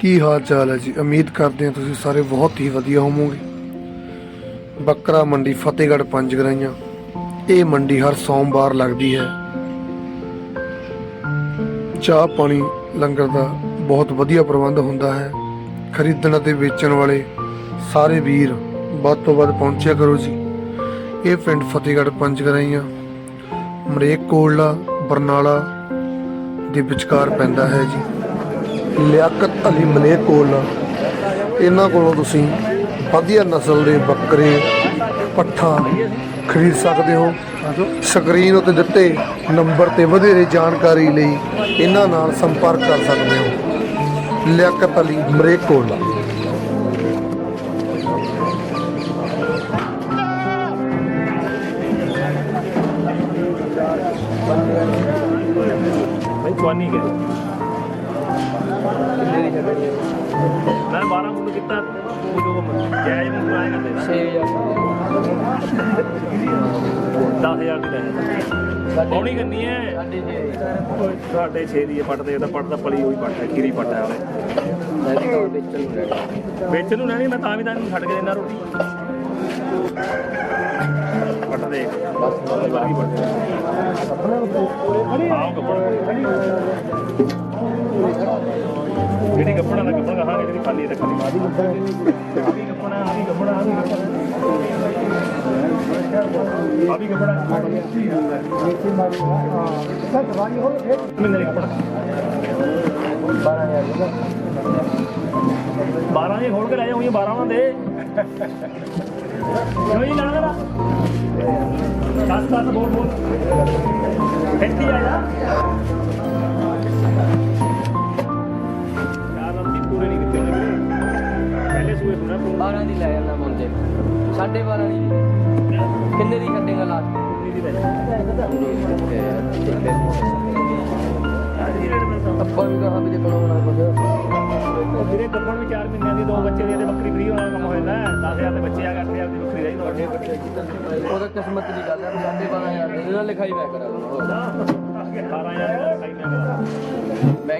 ਕੀ ਹਾਲ ਚਾਲ ਹੈ ਜੀ? ਉਮੀਦ ਕਰਦੇ ਹਾਂ ਤੁਸੀਂ ਸਾਰੇ ਬਹੁਤ ਹੀ ਵਧੀਆ ਹੋਵੋਗੇ। ਬੱਕਰਾ ਮੰਡੀ ਫਤਿਹਗੜ੍ਹ ਪੰਜ ਗਰਾਈਆਂ। ਇਹ ਮੰਡੀ ਹਰ ਸੋਮਵਾਰ ਲੱਗਦੀ ਹੈ। ਚਾਹ ਪਾਣੀ ਲੰਗਰ ਦਾ ਬਹੁਤ ਵਧੀਆ ਪ੍ਰਬੰਧ ਹੁੰਦਾ ਹੈ। ਖਰੀਦਣ ਅਤੇ ਵੇਚਣ ਵਾਲੇ ਸਾਰੇ ਵੀਰ ਵੱਧ ਤੋਂ ਵੱਧ ਪਹੁੰਚਿਆ ਕਰੋ ਜੀ। ਇਹ ਪਿੰਡ ਫਤਿਹਗੜ੍ਹ ਪੰਜ ਗਰਾਈਆਂ। ਮਰੇਕ ਕੋਟਲਾ ਬਰਨਾਲਾ ਦੇ ਵਿਚਕਾਰ ਪੈਂਦਾ ਹੈ ਜੀ। ਲਿਆਕਤ ਅਲੀ ਮਲੇਕ ਕੋਟਲਾ ਇਹਨਾਂ ਕੋਲੋਂ ਤੁਸੀਂ ਵਧੀਆ ਨਸਲ ਦੇ ਬੱਕਰੇ ਪੱਠਾ ਖਰੀਦ ਸਕਦੇ ਹੋ। ਸਕਰੀਨ ਉੱਤੇ ਦਿੱਤੇ ਨੰਬਰ ਤੇ ਵਧੇਰੇ ਜਾਣਕਾਰੀ ਲਈ ਇਹਨਾਂ ਨਾਲ ਸੰਪਰਕ ਕਰ ਸਕਦੇ ਹੋ। ਲਿਆਕਤ ਅਲੀ ਮਰੇਕ ਕੋਟਲਾ ਭਾਈ ਚਵਾਨੀ ਕੇ ਮੈਂ 12 ਮੁੱਲ ਕੀਤਾ ਉਹ ਜੋ ਜਾਇਜ਼ ਮੁੱਲ ਆਏਗਾ ਤੇ 10000 ਦੀ ਲੈ ਪੌਣੀ ਕਰਨੀ ਹੈ। ਸਾਡੇ 6 ਦੀ ਹੈ ਪੱਟ ਦੇ ਤਾਂ ਪੱਟ ਦਾ ਪਲੀ ਹੋਈ ਹੈ ਖੀਰੀ ਪੱਟ ਹੈ ਉਹਦੇ। ਵੇਚਣ ਨੂੰ ਲੈਣੀ ਮੈਂ ਤਾਂ ਵੀ ਤਾਂ ਇਹਨੂੰ ਛੱਡ ਕੇ ਦੇਣਾ ਰੋਟੀ। ਪੱਟ ਦੇ। ਬਸ ਵਰਗੀ ਪੱਟ ਆਓ ਕੱਪੜਾ ਜਿਹੜੀ ਕੱਪੜਾ। ਦਾ ਕੱਪੜਾ ਕਹਾਂਗੇ ਜਿਹੜੀ ਖਾਲੀ ਹੈ ਤਾਂ ਖਾਲੀ ਆਦੀ ਆਦੀ ਕੱਪੜਾ ਆਦੀ ਕੱਪੜਾ ਆਦੀ ਆਦੀ ਕੱਪੜਾ ਮੈਨੂੰ ਕੱਪੜਾ 12 ਜੇ ਖੋਲ ਕੇ ਲੈ ਜਾਉਂਗੀ 12 ਉਹਨਾਂ ਦੇ। ਕਿਉਂ ਜੀ ਲੈਣਾ ਮੇਰਾ 10 10 ਬੋਲ ਬੋਲ। ਫੈਂਟੀ ਆ 12 ਦੀ ਲੈ ਜਾਂਦਾ ਮੁੰਡੇ ਸਾਢੇ 12 ਦੀ। ਕਿੰਨੇ ਦੀ ਛੱਡੇਗਾ ਲਾਸਟ ਆਪਾਂ ਵੀ ਕਹਾ ਵੀ ਦੇਖਣਾ ਹੋਣਾ ਕੁਝ ਵੀਰੇ ਗੱਪਣ ਵੀ 4 ਮਹੀਨਿਆਂ ਦੀ ਦੋ ਬੱਚੇ ਦੀ ਇਹਦੇ ਬੱਕਰੀ ਫ੍ਰੀ ਹੋਣਾ ਕੰਮ ਹੋ ਜਾਂਦਾ 10000 ਦੇ ਬੱਚੇ ਆ 8000 ਦੀ ਬੱਕਰੀ ਰਹੀ ਤੁਹਾਡੇ ਉਹਦਾ ਕਿਸਮਤ ਦੀ ਗੱਲ ਹੈ ਵੀ ਸਾਢੇ 12000 ਦੇ। ਨਾਲ ਲਿਖਾਈ ਮੈਂ ਕਰਾ। ਦੂੰਗਾ ਹੋਰ 18000 ਦਾ ਖਾਈ ਮੈਂ ਮੈਂ